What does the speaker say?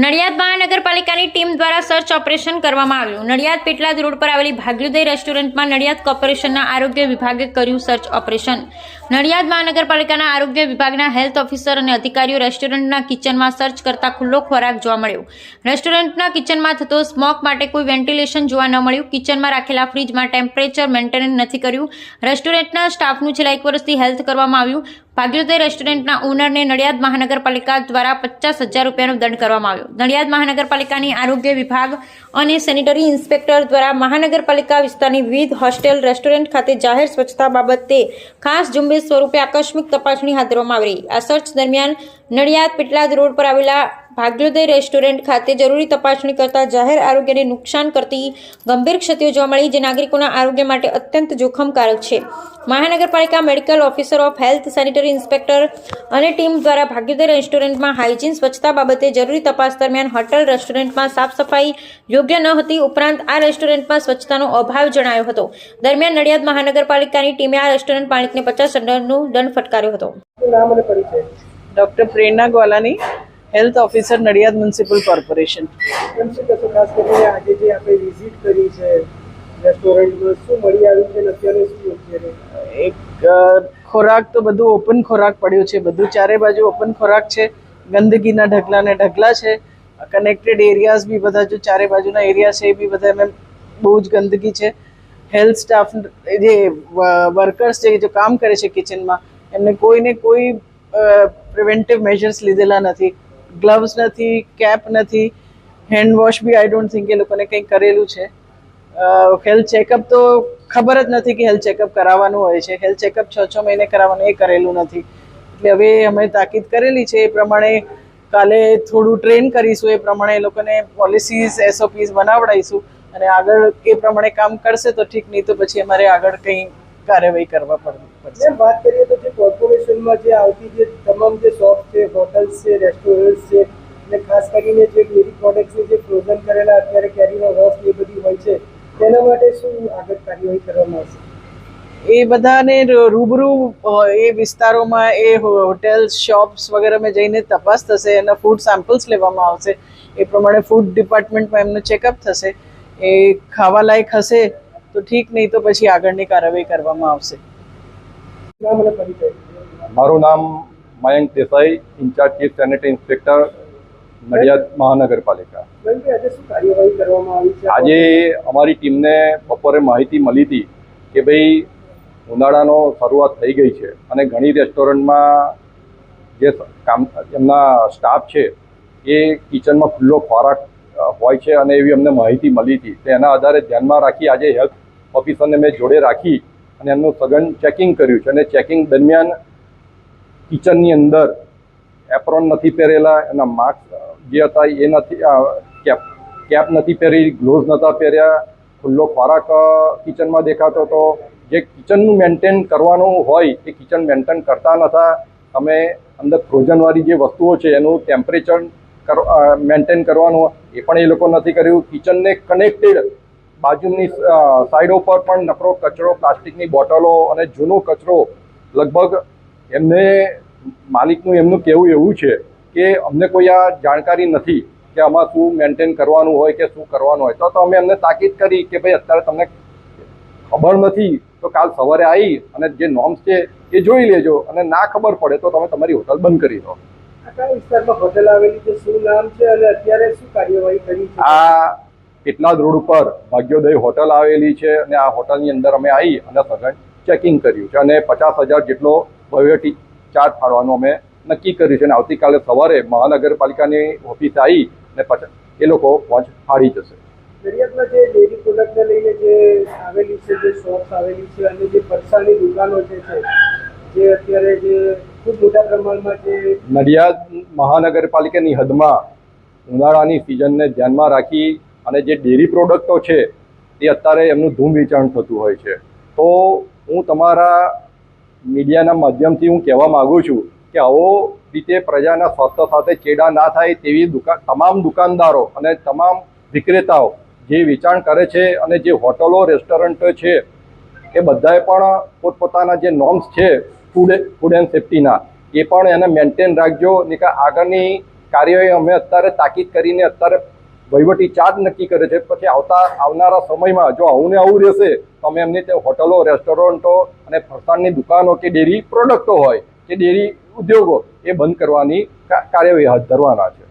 નડિયાદ મહાનગરપાલિકાની ટીમ દ્વારા search operation કરવામાં આવ્યું. નડિયાદ પેટલાદ રોડ પર આવેલી ભાગ્યોદય રેસ્ટોરન્ટમાં નડિયાદ કોર્પોરેશનના આરોગ્ય વિભાગે કર્યું સર્ચ ઓપરેશન. નડિયાદ મહાનગરપાલિકાના આરોગ્ય વિભાગના હેલ્થ ઓફિસર અને અધિકારીઓ રેસ્ટોરન્ટના કિચનમાં સર્ચ કરતા ખુલ્લો ખોરાક જોવા મળ્યો. રેસ્ટોરન્ટના કિચનમાં થતો સ્મોક માટે કોઈ વેન્ટિલેશન જોવા ન મળ્યું. કિચનમાં રાખેલા ફ્રીજમાં ટેમ્પરેચર મેન્ટેન નથી કર્યું. રેસ્ટોરન્ટના સ્ટાફનું છેલ્લા એક વર્ષથી હેલ્થ કરવામાં આવ્યું. ભાગ્યોદય રેસ્ટોરન્ટના ઓનરને નડિયાદ મહાનગરપાલિકા દ્વારા પચાસ હજાર રૂપિયાનો દંડ કરવામાં આવ્યો. નડિયાદ મહાનગરપાલિકાની આરોગ્ય વિભાગ અને સેનિટરી ઇન્સ્પેક્ટર દ્વારા મહાનગરપાલિકા વિસ્તારની વિવિધ હોસ્ટેલ, રેસ્ટોરન્ટ ખાતે જાહેર સ્વચ્છતા બાબતે ખાસ ઝુંબેશ સ્વરૂપે આકસ્મિક તપાસણી હાથ ધરવામાં આવી આ સર્ચ દરમિયાન નડિયાદ, પેટલાદ રોડ પર આવેલા ભાગ્યોદય રેસ્ટોરન્ટ ખાતે જરૂરી તપાસણી કરતા જાહેર આરોગ્યને નુકસાન કરતી ગંભીર ક્ષતિઓ જોવા મળી જે નાગરિકોના આરોગ્ય માટે અત્યંત જોખમકારક છે. મહાનગરપાલિકા medical officer of health sanitary inspector અને ટીમ દ્વારા ભાગ્યોદય રેસ્ટોરન્ટમાં હાઇજીન સ્વચ્છતા બાબતે જરૂરી તપાસ દરમિયાન હોટલ રેસ્ટોરન્ટમાં સાફ સફાઈ યોગ્ય ન હતી ઉપરાંત આ રેસ્ટોરન્ટમાં સ્વચ્છતાનો અભાવ જણાયો હતો. દરમિયાન નડિયાદ મહાનગરપાલિકાની ટીમે આ રેસ્ટોરન્ટ માલિકને પચાસ દંડનો દંડ ફટકાર્યો હતો. નામ અને પરિચય? Doctor Prerna Gwalani health officer Nadiad municipal corporation કેમ શું કહેશો? આજે જે આપણે વિઝિટ કરી છે રેસ્ટોરન્ટમાં શું મળી આવ્યું છે અત્યારે શું એક ખોરાક તો બધું ઓપન ખોરાક પડ્યું છે. બધું ચારે બાજુ ઓપન ખોરાક છે. ગંદકીના ઢગલા ને ઢગલા છે. કનેક્ટેડ એરિયાઝ બી બધા જો ચારે બાજુના એરિયા છે એ બી બધા એમ બહુ જ ગંદકી છે. હેલ્થ સ્ટાફ જે વર્કર્સ છે જે કામ કરે છે કિચનમાં એમને કોઈને કોઈ પ્રિવેન્ટિવ મેજર્સ લીધેલા નથી. ગ્લવ્સ નથી કેપ નથી હેન્ડ વોશ બી આઈ ડોન્ટ થિંક એ લોકોને કંઈક કરેલું છે. હેલ્થ ચેકઅપ તો ખબર જ નથી કે હેલ્થ ચેકઅપ કરાવવાનું હોય છે. હેલ્થ ચેકઅપ છ છ મહિને કરાવવાનું, એ કરેલું નથી. એટલે હવે અમે તાકીદ કરેલી છે એ પ્રમાણે કાલે થોડું ટ્રેન કરીશું, એ પ્રમાણે એ લોકોને પોલિસીઝ એસઓપીઝ બનાવડાવીશું અને આગળ એ પ્રમાણે કામ કરશે તો ઠીક, નહીં તો પછી અમારે આગળ કંઈ કાર્યવાહી કરવા પડ- પડશે વાત કરીએ તો જે કોર્પોરેશનમાં જે આવતી જે તમામ જે શોપ છે હોટલ્સ છે રેસ્ટોરન્ટ્સ છે અને ખાસ કરીને જે ડેરી પ્રોડક્ટ્સની જે ફ્રોઝન કરેલા અત્યારે કેરીનો રસ એ બધી હોય છે તેના માટે શું આગળ કાર્યવાહી કરવામાં આવશે? એ બધાને રૂબરૂ એ વિસ્તારોમાં એ હોટેલ્સ શોપ્સ વગેરેમાં જઈને તપાસ થશે એના ફૂડ સેમ્પલ્સ લેવામાં આવશે. એ પ્રમાણે ફૂડ ડિપાર્ટમેન્ટમાં એમનું ચેકઅપ થશે. એ ખાવા લાયક હશે તો ઠીક નહીં તો પછી આગળની કાર્યવાહી કરવામાં આવશે. મારું નામ Mayank Desai, incharge chief sanitary inspector, Nadiad મહાનગરપાલિકા. આજે અમારી ટીમને બપોરે માહિતી મળી હતી કે ભાઈ ઉનાળાનો શરૂઆત થઈ ગઈ છે અને ઘણી રેસ્ટોરન્ટમાં જે કામ, એમના સ્ટાફ છે, એ કિચનમાં ખુલ્લો ખોરાક હોય છે અને એવી અમને માહિતી મળી હતી. તેના આધારે ધ્યાનમાં રાખી આજે હેલ્થ ઓફિસરને મેં જોડે રાખી અને એમનું સઘન ચેકિંગ કર્યું છે. અને ચેકિંગ દરમિયાન કિચનની અંદર એપ્રોન નથી પહેરેલા, એના માસ્ક જે હતા એ નથી કેપ કેપ નથી પહેરી ગ્લોવ્સ નહોતા પહેર્યા, ખુલ્લો ખોરાક કિચનમાં દેખાતો હતો. જે કિચનનું મેન્ટેન કરવાનું હોય, એ કિચન મેન્ટેન કરતા નહોતા અમે અંદર ફ્રોઝનવાળી જે વસ્તુઓ છે, એનું ટેમ્પરેચર મેન્ટેન કરવાનું એ પણ એ લોકો નથી કર્યું. કિચનને કનેક્ટેડ બાજુની સાઈડો પર પણ નકરો કચરો પ્લાસ્ટિકની બોટલો અને જૂનો કચરો લગભગ એમને માલિકનું એમનું કહેવું એવું છે કે અમને કોઈ આ જાણકારી નથી કે આમાં શું મેન્ટેન કરવાનું હોય કે શું કરવાનું હોય. તો તો અમે એમને તાકીદ કરી કે ભાઈ અત્યારે તમને ખબર નથી તો કાલ સવારે આવી અને જે નોર્મ્સ છે એ જોઈ લેજો અને ના ખબર પડે તો તમે તમારી હોટલ બંધ કરી દો. આ વિસ્તારમાં હોટેલ આવેલી છે શું નામ છે અને અત્યારે શું કાર્યવાહી કરી છે? આ પેટલાદ રોડ ઉપર ભાગ્યોદય હોટલ આવેલી છે અને આ હોટલની અંદર અમે આવી અને સઘન ચેકિંગ કર્યું છે અને પચાસ હજાર જેટલો ભવ્ય ચાર્જ ફાળવાનું અમે નક્કી કર્યું છે અને આવતીકાલે સવારે મહાનગરપાલિકાની ઓફિસે આવી અને પછી એ લોકો વોચ ફાળી જશે. નડિયાદમાં જે ડેરી પ્રોડક્ટને લઈને જે આવેલી છે જે શોપ્સ આવેલી છે અને જે ફરસાણની દુકાનો જે છે જે અત્યારે જે ખૂબ મોટા પ્રમાણમાં જે નડિયાદ મહાનગરપાલિકાની હદમાં ઉનાળાની સિઝનને ધ્યાનમાં રાખી અને જે ડેરી પ્રોડક્ટો છે તે અત્યારે એમનું ધૂમ વેચાણ થતું હોય છે. તો હું તમારા મીડિયાના માધ્યમથી હું કહેવા માગું છું કે આવો રીતે પ્રજાના સ્વાસ્થ્ય સાથે ચેડા ના થાય તેવી દુકાન, તમામ દુકાનદારો અને તમામ વિક્રેતાઓ જે વેચાણ કરે છે અને જે હોટલો, રેસ્ટોરન્ટો છે, એ બધાએ પણ પોતપોતાના જે નોર્મ્સ છે ફૂડ ફૂડ એન્ડ સેફ્ટીના એ પણ એને મેન્ટેન રાખજો. ને કે આગળની કાર્યવાહી અમે અત્યારે તાકીદ કરીને અત્યારે વહીવટી ચાર્જ નક્કી કરે છે. પછી આવતા, આવનારા સમયમાં જો આવું ને આવું રહેશે, તો અમે એમની તે હોટલો, રેસ્ટોરન્ટો અને ફરસાણની દુકાનો કે ડેરી પ્રોડક્ટો હોય, કે ડેરી ઉદ્યોગો એ બંધ કરવાની કાર્યવાહી હાથ ધરવાના છે.